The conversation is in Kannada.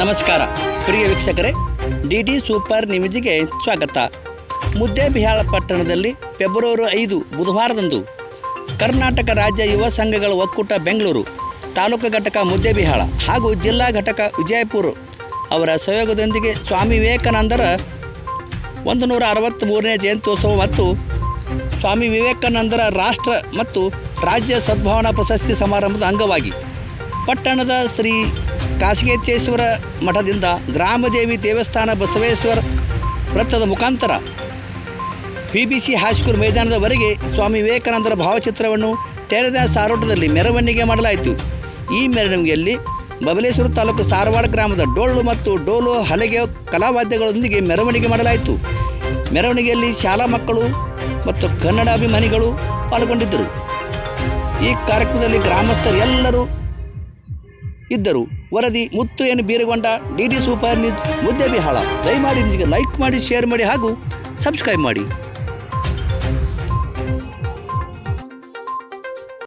ನಮಸ್ಕಾರ. ಪ್ರಿಯ ವೀಕ್ಷಕರೇ, ಡಿ ಡಿ ಸೂಪರ್ ನಿಮಿಜಿಗೆ ಸ್ವಾಗತ. ಮುದ್ದೇಬಿಹಾಳ ಪಟ್ಟಣದಲ್ಲಿ ಫೆಬ್ರವರಿ ಐದು, ಬುಧವಾರದಂದು ಕರ್ನಾಟಕ ರಾಜ್ಯ ಯುವ ಸಂಘಗಳ ಒಕ್ಕೂಟ ಬೆಂಗಳೂರು, ತಾಲೂಕು ಘಟಕ ಮುದ್ದೇಬಿಹಾಳ ಹಾಗೂ ಜಿಲ್ಲಾ ಘಟಕ ವಿಜಯಪುರ ಅವರ ಸಹಯೋಗದೊಂದಿಗೆ ಸ್ವಾಮಿ ವಿವೇಕಾನಂದರ ಒಂದು ನೂರ ಅರವತ್ತ್ಮೂರನೇ ಜಯಂತ್ಯೋತ್ಸವ ಮತ್ತು ಸ್ವಾಮಿ ವಿವೇಕಾನಂದರ ರಾಷ್ಟ್ರ ಮತ್ತು ರಾಜ್ಯ ಸದ್ಭಾವನಾ ಪ್ರಶಸ್ತಿ ಸಮಾರಂಭದ ಅಂಗವಾಗಿ ಪಟ್ಟಣದ ಶ್ರೀ ಕಾಸಿಗೇತೇಶ್ವರ ಮಠದಿಂದ ಗ್ರಾಮದೇವಿ ದೇವಸ್ಥಾನ ಬಸವೇಶ್ವರ ವೃತ್ತದ ಮುಖಾಂತರ P B C high school ಮೈದಾನದವರೆಗೆ Swami ವಿವೇಕಾನಂದರ ಭಾವಚಿತ್ರವನ್ನು ತೆರೆದ ಸಾರೋಟದಲ್ಲಿ ಮೆರವಣಿಗೆ ಮಾಡಲಾಯಿತು. ಈ ಮೆರವಣಿಗೆಯಲ್ಲಿ ಬಬಲೇಶ್ವರ ತಾಲೂಕು ಸಾರವಾಡ ಗ್ರಾಮದ ಡೊಳ್ಳು ಮತ್ತು ಡೋಲು ಹಲಗೆ ಕಲಾವಾದ್ಯಗಳೊಂದಿಗೆ ಮೆರವಣಿಗೆ ಮಾಡಲಾಯಿತು. ಮೆರವಣಿಗೆಯಲ್ಲಿ ಶಾಲಾ ಮಕ್ಕಳು ಮತ್ತು ಕನ್ನಡಾಭಿಮಾನಿಗಳು ಪಾಲ್ಗೊಂಡಿದ್ದರು. ಈ ಕಾರ್ಯಕ್ರಮದಲ್ಲಿ ಗ್ರಾಮಸ್ಥರು ಎಲ್ಲರೂ ಇದ್ದರು. ವರದಿ ಮುತ್ತು ಏನು ಬೀರಗೊಂಡ ಡಿ ಡಿ ಸೂಪರ್ ನ್ಯೂಸ್ ಮುದ್ದೆ ಬಿಹಾಳ ದಯಮಾಡಿ ನಿಮಗೆ ಲೈಕ್ ಮಾಡಿ, ಶೇರ್ ಮಾಡಿ ಹಾಗೂ ಸಬ್ಸ್ಕ್ರೈಬ್ ಮಾಡಿ.